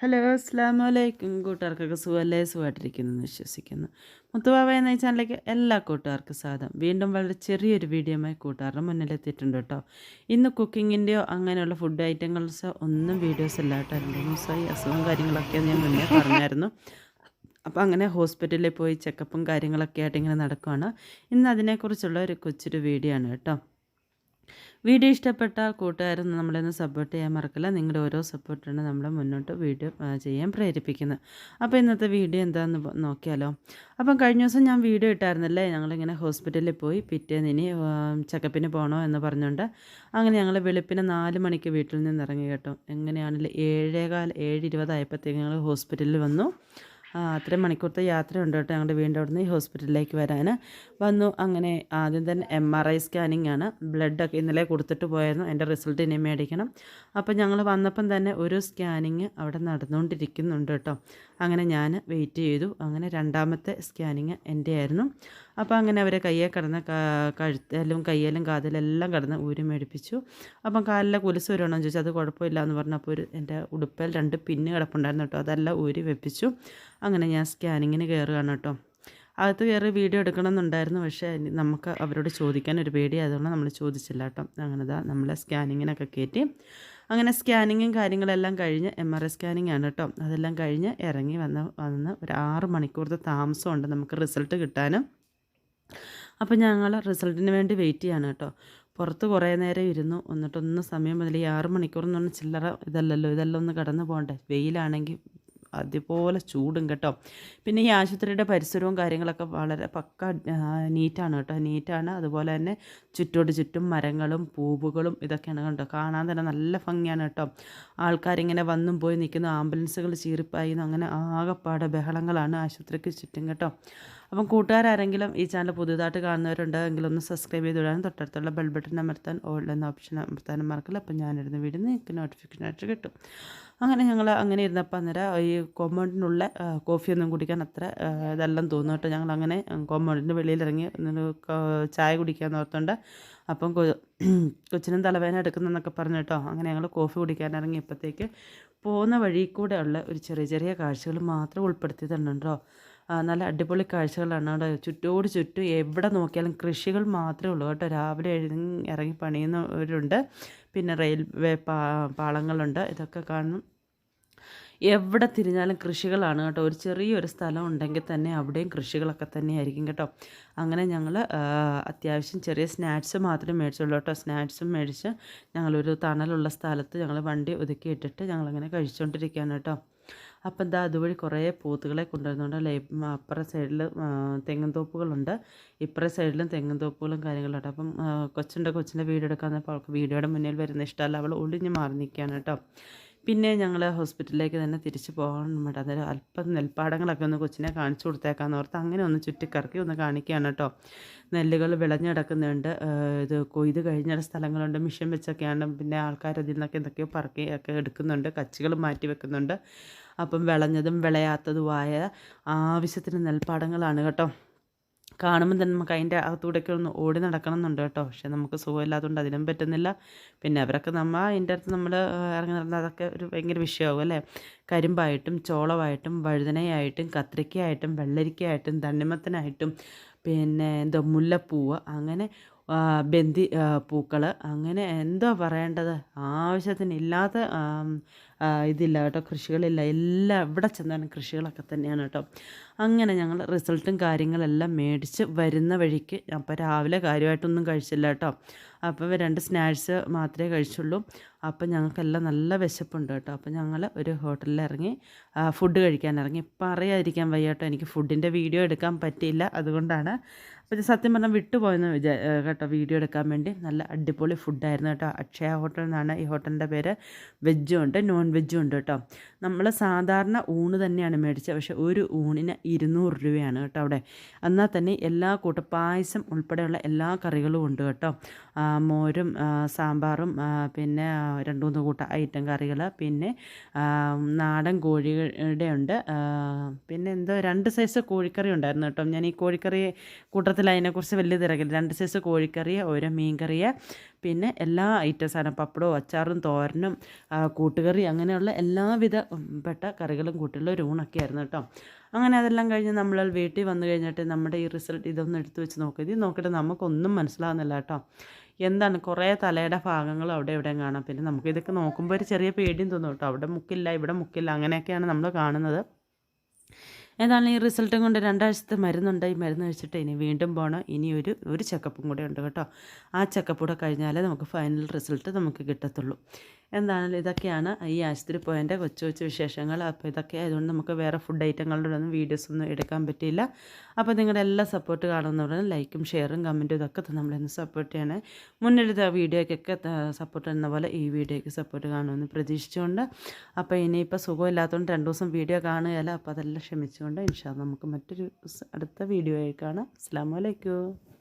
Hello അസ്സാം വലൈക്കും കൂട്ടുകാർക്കൊക്കെ സുഖമല്ലേ സുഖമായിട്ടിരിക്കുന്നു എന്ന് വിശ്വസിക്കുന്നു. മുത്തുബാബ എന്ന ഈ ചാനലിലേക്ക് എല്ലാ കൂട്ടുകാർക്കും സ്വാഗതം. വീണ്ടും വളരെ ചെറിയൊരു വീഡിയോമായി കൂട്ടുകാരുടെ മുന്നിലെത്തിയിട്ടുണ്ട് കേട്ടോ. ഇന്ന് കുക്കിങ്ങിന്റെയോ അങ്ങനെയുള്ള ഫുഡ് ഐറ്റങ്ങൾസോ ഒന്നും വീഡിയോസ് ഇല്ല കേട്ടോ. രണ്ട് അസുഖം കാര്യങ്ങളൊക്കെ ഞാൻ മുന്നേ പറഞ്ഞായിരുന്നു. അപ്പോൾ അങ്ങനെ ഹോസ്പിറ്റലിൽ പോയി ചെക്കപ്പും കാര്യങ്ങളൊക്കെ ആയിട്ട് ഇങ്ങനെ നടക്കുകയാണ് ഇന്ന് അതിനെക്കുറിച്ചുള്ള ഒരു കൊച്ചൊരു വീഡിയോ ആണ് കേട്ടോ. വീഡിയോ ഇഷ്ടപ്പെട്ട കൂട്ടുകാരും നമ്മളൊന്ന് സപ്പോർട്ട് ചെയ്യാൻ മറക്കില്ല. നിങ്ങളുടെ ഓരോ സപ്പോർട്ടാണ് നമ്മളെ മുന്നോട്ട് വീഡിയോ ചെയ്യാൻ പ്രേരിപ്പിക്കുന്നത്. അപ്പോൾ ഇന്നത്തെ വീഡിയോ എന്താണെന്ന് നോക്കിയാലോ. അപ്പം കഴിഞ്ഞ ദിവസം ഞാൻ വീഡിയോ ഇട്ടായിരുന്നല്ലേ? ഞങ്ങളിങ്ങനെ ഹോസ്പിറ്റലിൽ പോയി പിറ്റേന്ന് ഇനി ചെക്കപ്പിന് പോകണോ എന്ന് പറഞ്ഞുകൊണ്ട് അങ്ങനെ ഞങ്ങൾ വെളുപ്പിന് നാല് മണിക്ക് വീട്ടിൽ നിന്ന് ഇറങ്ങി കേട്ടോ. എങ്ങനെയാണെങ്കിലും ഏഴേകാൽ ഏഴ് ഇരുപതായപ്പോഴത്തേക്ക് ഞങ്ങൾ ഹോസ്പിറ്റലിൽ വന്നു. അത്രയും മണിക്കൂറത്തെ യാത്രയുണ്ട് കേട്ടോ ഞങ്ങളുടെ വീണ്ടും അവിടുന്ന് ഈ ഹോസ്പിറ്റലിലേക്ക് വരാൻ വന്നു അങ്ങനെ ആദ്യം തന്നെ എം ആർ ഐ സ്കാനിങ് ആണ്. ബ്ലഡൊക്കെ ഇന്നലെ കൊടുത്തിട്ട് പോയായിരുന്നു. എന്റെ റിസൾട്ട് ഇനി മേടിക്കണം. അപ്പോൾ ഞങ്ങൾ വന്നപ്പം തന്നെ ഒരു സ്കാനിങ് അവിടെ നടന്നുകൊണ്ടിരിക്കുന്നുണ്ട് കേട്ടോ. അങ്ങനെ ഞാൻ വെയിറ്റ് ചെയ്തു. അങ്ങനെ രണ്ടാമത്തെ സ്കാനിങ് എന്റെ ആയിരുന്നു അപ്പോൾ അങ്ങനെ അവരെ കയ്യെ കിടന്ന് കഴുത്തലും കയ്യലും എല്ലാം കിടന്ന് ഊരി മേടിപ്പിച്ചു. അപ്പം കാലിലെ കുലസ് വരുവാണോ ചോദിച്ചാൽ അത് കുഴപ്പമില്ല എന്ന് പറഞ്ഞപ്പോൾ ഒരു എന്റെ ഉടുപ്പിൽ രണ്ട് പിന്ന് കിടപ്പുണ്ടായിരുന്നു കേട്ടോ. അതെല്ലാം ഊരി വെപ്പിച്ചു. അങ്ങനെ ഞാൻ സ്കാനിങ്ങിന് കയറുകയാണ് കേട്ടോ. അകത്ത് കയറി വീഡിയോ എടുക്കണമെന്നുണ്ടായിരുന്നു. പക്ഷേ നമുക്ക് അവരോട് ചോദിക്കാൻ ഒരു പേടിയായതുകൊണ്ട് നമ്മൾ ചോദിച്ചില്ല കേട്ടോ. അങ്ങനെ ഇതാ നമ്മളെ സ്കാനിങ്ങിനൊക്കെ കയറ്റി. അങ്ങനെ സ്കാനിങ്ങും കാര്യങ്ങളെല്ലാം കഴിഞ്ഞ് എം ആർ ഐ സ്കാനിങ് ആണ് കേട്ടോ. അതെല്ലാം കഴിഞ്ഞ് ഇറങ്ങി വന്ന് വന്ന് ഒരു ആറ് മണിക്കൂറത്തെ താമസമുണ്ട് നമുക്ക് റിസൾട്ട് കിട്ടാനും. അപ്പോൾ ഞങ്ങൾ റിസൾട്ടിന് വേണ്ടി വെയിറ്റ് ചെയ്യാണ് കേട്ടോ. പുറത്ത് കുറേ നേരം ഇരുന്നു. എന്നിട്ടൊന്ന് സമയം മുതൽ ഈ ആറ് മണിക്കൂർ എന്ന് പറഞ്ഞാൽ ചില്ലറ ഇതല്ലല്ലോ. ഇതെല്ലാം ഒന്ന് കടന്നു പോകണ്ടേ? വെയിലാണെങ്കിൽ അതുപോലെ ചൂടും കേട്ടോ. പിന്നെ ഈ ആശുപത്രിയുടെ പരിസരവും കാര്യങ്ങളൊക്കെ വളരെ പക്ക നീറ്റാണ് കേട്ടോ. നീറ്റാണ് അതുപോലെ തന്നെ ചുറ്റോട് ചുറ്റും മരങ്ങളും പൂവുകളും ഇതൊക്കെയാണ് കേട്ടോ കാണാൻ തന്നെ നല്ല ഭംഗിയാണ് കേട്ടോ. ആൾക്കാരിങ്ങനെ വന്നും പോയി നിൽക്കുന്നു. ആംബുലൻസുകൾ ചീറിപ്പായി അങ്ങനെ ആകെപ്പാടെ ബഹളങ്ങളാണ് ആശുപത്രിക്ക് ചുറ്റും കേട്ടോ. അപ്പം കൂട്ടുകാരെങ്കിലും ഈ ചാനൽ പുതിയതായിട്ട് കാണുന്നവരുണ്ടെങ്കിൽ ഒന്ന് സബ്സ്ക്രൈബ് ചെയ്ത് വിടാനും തൊട്ടടുത്തുള്ള ബെൽ ബട്ടൺ അമർത്താൻ ഓൾ എന്ന ഓപ്ഷൻ അമർത്താനും മറക്കില്ല. അപ്പം ഞാനിരുന്ന വീഡിയോ നിങ്ങൾക്ക് നോട്ടിഫിക്കേഷനായിട്ട് കിട്ടും. അങ്ങനെ ഞങ്ങൾ അങ്ങനെ ഇരുന്നപ്പോൾ അന്നേരം ഈ കോമ്പൗണ്ടിനുള്ള കോഫിയൊന്നും കുടിക്കാൻ അത്ര ഇതെല്ലാം തോന്നും ഞങ്ങൾ അങ്ങനെ കോമ്പൗണ്ടിന്റെ വെളിയിലിറങ്ങി ചായ കുടിക്കാൻ ഓർത്തുകൊണ്ട് അപ്പം കൊച്ചിനും തലവേദന എടുക്കുന്നതെന്നൊക്കെ പറഞ്ഞു കേട്ടോ. അങ്ങനെ ഞങ്ങൾ കോഫി കുടിക്കാൻ ഇറങ്ങിയപ്പോഴത്തേക്ക് പോകുന്ന വഴി കൂടെ ഉള്ള ഒരു ചെറിയ ചെറിയ കാഴ്ചകൾ മാത്രം ഉൾപ്പെടുത്തി തന്നെ ഉണ്ടോ നല്ല അടിപൊളി കാഴ്ചകളാണ് അവിടെ ചുറ്റോട് ചുറ്റും എവിടെ നോക്കിയാലും കൃഷികൾ മാത്രമേ ഉള്ളൂ കേട്ടോ. രാവിലെ ഇറങ്ങി പണിയുന്നവരുണ്ട്. പിന്നെ റെയിൽവേ പാളങ്ങളുണ്ട്. ഇതൊക്കെ കാണും. എവിടെ തിരിഞ്ഞാലും കൃഷികളാണ് കേട്ടോ. ഒരു ചെറിയൊരു സ്ഥലം ഉണ്ടെങ്കിൽ തന്നെ അവിടെയും കൃഷികളൊക്കെ തന്നെയായിരിക്കും കേട്ടോ. അങ്ങനെ ഞങ്ങൾ അത്യാവശ്യം ചെറിയ സ്നാക്സ് മാത്രമേ മേടിച്ചുള്ളൂ കേട്ടോ. സ്നാക്സും മേടിച്ച് ഞങ്ങളൊരു തണലുള്ള സ്ഥലത്ത് ഞങ്ങൾ വണ്ടി ഒതുക്കി ഇട്ടിട്ട് ഞങ്ങളങ്ങനെ കഴിച്ചുകൊണ്ടിരിക്കുകയാണ് കേട്ടോ. അപ്പം എന്താ അതുവഴി കുറേ പോത്തുകളെ കൊണ്ടുവരുന്നുണ്ട്. അപ്പുറ സൈഡിൽ തെങ്ങും തോപ്പുകളുണ്ട്. ഇപ്പുറ സൈഡിലും തെങ്ങും തോപ്പുകളും കാര്യങ്ങളുണ്ട്. അപ്പം കൊച്ചിന്റെ കൊച്ചിന്റെ വീഡിയോ എടുക്കാൻ അവൾക്ക് വീഡിയോയുടെ മുന്നിൽ വരുന്ന ഇഷ്ടമല്ല. അവൾ ഒളിഞ്ഞ് മാറി നിൽക്കുകയാണ് കേട്ടോ. പിന്നെ ഞങ്ങൾ ഹോസ്പിറ്റലിലേക്ക് തന്നെ തിരിച്ചു പോകണം വേണ്ട അന്നേരം അല്പം നെൽപ്പാടങ്ങളൊക്കെ ഒന്ന് കൊച്ചിനെ കാണിച്ചു കൊടുത്തേക്കാന്ന് ഓർത്ത് അങ്ങനെ ഒന്ന് ചുറ്റിക്കറക്കി ഒന്ന് കാണിക്കുകയാണ് കേട്ടോ. നെല്ലുകൾ വിളഞ്ഞിടക്കുന്നുണ്ട് ഇത് കൊയ്ത് കഴിഞ്ഞ സ്ഥലങ്ങളുണ്ട്. മിഷൻ വെച്ചൊക്കെയാണ്. പിന്നെ ആൾക്കാർ അതിൽ നിന്നൊക്കെ എന്തൊക്കെയോ പറക്കി ഒക്കെ എടുക്കുന്നുണ്ട്. കച്ചികൾ മാറ്റി വെക്കുന്നുണ്ട്. അപ്പം വിളഞ്ഞതും വിളയാത്തതുമായ ആവശ്യത്തിന് നെൽപ്പാടങ്ങളാണ് കേട്ടോ. കാണുമ്പോൾ തന്നെ നമുക്ക് അതിന്റെ അകത്തൂടെയൊക്കെ ഒന്ന് ഓടി നടക്കണം എന്നുണ്ട് കേട്ടോ. പക്ഷേ നമുക്ക് സുഖമില്ലാത്തതുകൊണ്ട് അതിനും പറ്റുന്നില്ല. പിന്നെ അവരൊക്കെ നമ്മൾ അതിന്റെ അടുത്ത് നമ്മൾ ഇറങ്ങി നടന്നാൽ അതൊക്കെ ഒരു ഭയങ്കര വിഷയമാകും അല്ലേ? കരിമ്പായിട്ടും ചോളമായിട്ടും വഴുതനയായിട്ടും കത്രിക്കയായിട്ടും വെള്ളരിക്കയായിട്ടും തണ്ണിമത്തനായിട്ടും പിന്നെ എന്തോ മുല്ലപ്പൂവ് അങ്ങനെ ബന്ദി പൂക്കൾ അങ്ങനെ എന്തോ പറയേണ്ടത്? ആവശ്യത്തിന് ഇല്ലാത്ത ഇതില്ല കേട്ടോ കൃഷികളില്ല. എല്ലാം എവിടെ ചെന്നാലും കൃഷികളൊക്കെ തന്നെയാണ് കേട്ടോ. അങ്ങനെ ഞങ്ങൾ റിസൾട്ടും കാര്യങ്ങളെല്ലാം മേടിച്ച് വരുന്ന വഴിക്ക് അപ്പോൾ രാവിലെ കാര്യമായിട്ടൊന്നും കഴിച്ചില്ല കേട്ടോ. അപ്പോൾ രണ്ട് സ്നാക്സ് മാത്രമേ കഴിച്ചുള്ളൂ. അപ്പം ഞങ്ങൾക്കെല്ലാം നല്ല വിശപ്പുണ്ട് കേട്ടോ. അപ്പോൾ ഞങ്ങൾ ഒരു ഹോട്ടലിൽ ഇറങ്ങി ഫുഡ് കഴിക്കാൻ ഇറങ്ങി. പറയാതിരിക്കാൻ വയ്യ കേട്ടോ. എനിക്ക് ഫുഡിന്റെ വീഡിയോ എടുക്കാൻ പറ്റിയില്ല അതുകൊണ്ടാണ്. അപ്പോൾ സത്യം പറഞ്ഞാൽ വിട്ടുപോയെന്ന് വിചാ കേട്ടോ വീഡിയോ എടുക്കാൻ വേണ്ടി. നല്ല അടിപൊളി ഫുഡായിരുന്നു കേട്ടോ. അക്ഷയ ഹോട്ടൽ എന്നാണ് ഈ ഹോട്ടലിന്റെ പേര്. വെജ്ജും ഉണ്ട് നോൺ വെജ്ജും ഉണ്ട് കേട്ടോ. നമ്മൾ സാധാരണ ഊണ് തന്നെയാണ് മേടിച്ചത്. പക്ഷേ ഒരു ഊണിന് ഇരുന്നൂറ് രൂപയാണ് കേട്ടോ അവിടെ. എന്നാൽ തന്നെ എല്ലാ കൂട്ട പായസം ഉൾപ്പെടെയുള്ള എല്ലാ കറികളും ഉണ്ട് കേട്ടോ. മോരും സാമ്പാറും പിന്നെ രണ്ടു മൂന്ന് കൂട്ടം ഐറ്റം കറികൾ പിന്നെ നാടൻ കോഴിയുടെ ഉണ്ട്. പിന്നെ എന്തോ രണ്ട് സൈസ് കോഴിക്കറി ഉണ്ടായിരുന്നു കേട്ടോ. ഞാൻ ഈ കോഴിക്കറി കൂട്ടത്തിൽ അതിനെക്കുറിച്ച് വലിയ തിരക്കില്ല. രണ്ട് സൈസ് കോഴിക്കറി ഒരു മീൻകറിയെ പിന്നെ എല്ലാ ഐറ്റം സാധനം പപ്പടവും അച്ചാറും തോരനും കൂട്ടുകറി അങ്ങനെയുള്ള എല്ലാവിധ പെട്ട കറികളും കൂട്ടിയുള്ള ഒരു ഊണൊക്കെ ആയിരുന്നു കേട്ടോ. അങ്ങനെ അതെല്ലാം കഴിഞ്ഞ് നമ്മൾ വീട്ടിൽ വന്നു കഴിഞ്ഞിട്ട് നമ്മുടെ ഈ റിസൾട്ട് ഇതൊന്ന് എടുത്തു വെച്ച് നോക്കി. നോക്കിയിട്ട് നമുക്കൊന്നും മനസ്സിലാകുന്നില്ല കേട്ടോ. എന്താണ്? കുറേ തലയുടെ ഭാഗങ്ങൾ അവിടെ എവിടെയും കാണാം. പിന്നെ നമുക്ക് ഇതൊക്കെ നോക്കുമ്പോൾ ഒരു ചെറിയ പേടിയും തോന്നും കേട്ടോ. അവിടെ മുക്കില്ല ഇവിടെ മുക്കില്ല. അങ്ങനെയൊക്കെയാണ് നമ്മൾ കാണുന്നത്. ഏതാണ് ഈ റിസൾട്ടും കൊണ്ട് രണ്ടാഴ്ചത്തെ മരുന്നുണ്ട്. ഈ മരുന്ന് കഴിച്ചിട്ട് ഇനി വീണ്ടും പോകണം ഇനി ഒരു ഒരു ചെക്കപ്പും കൂടെ ഉണ്ട് കേട്ടോ. ആ ചെക്കപ്പ് കൂടെ കഴിഞ്ഞാലേ നമുക്ക് ഫൈനൽ റിസൾട്ട് നമുക്ക് കിട്ടത്തുള്ളൂ. എന്താണെങ്കിലും ഇതൊക്കെയാണ് ഈ ആശുപത്രി പോയതിന്റെ കൊച്ചു കൊച്ചു വിശേഷങ്ങൾ. അപ്പോൾ ഇതൊക്കെ ആയതുകൊണ്ട് നമുക്ക് വേറെ ഫുഡ് ഐറ്റങ്ങളുടെ ഒന്നും വീഡിയോസ് ഒന്നും എടുക്കാൻ പറ്റിയില്ല. അപ്പോൾ നിങ്ങളുടെ എല്ലാ സപ്പോർട്ട് കാണുന്നവരും ലൈക്കും ഷെയറും കമന്റും ഇതൊക്കെ നമ്മളൊന്ന് സപ്പോർട്ട് ചെയ്യണേ. മുന്നിലത്തെ വീഡിയോയ്ക്കൊക്കെ സപ്പോർട്ട് ചെയ്യുന്ന പോലെ ഈ വീഡിയോയ്ക്ക് സപ്പോർട്ട് കാണുമെന്ന് പ്രതീക്ഷിച്ചുകൊണ്ട്. അപ്പോൾ ഇനിയിപ്പോൾ സുഖമില്ലാത്തതുകൊണ്ട് രണ്ട് ദിവസം വീഡിയോ കാണുകയല്ല. അപ്പോൾ അതെല്ലാം ക്ഷമിച്ചുകൊണ്ട് ഇൻഷാ നമുക്ക് മറ്റൊരു അടുത്ത വീഡിയോ ആയി കാണാം. അസ്സാം വലൈക്കും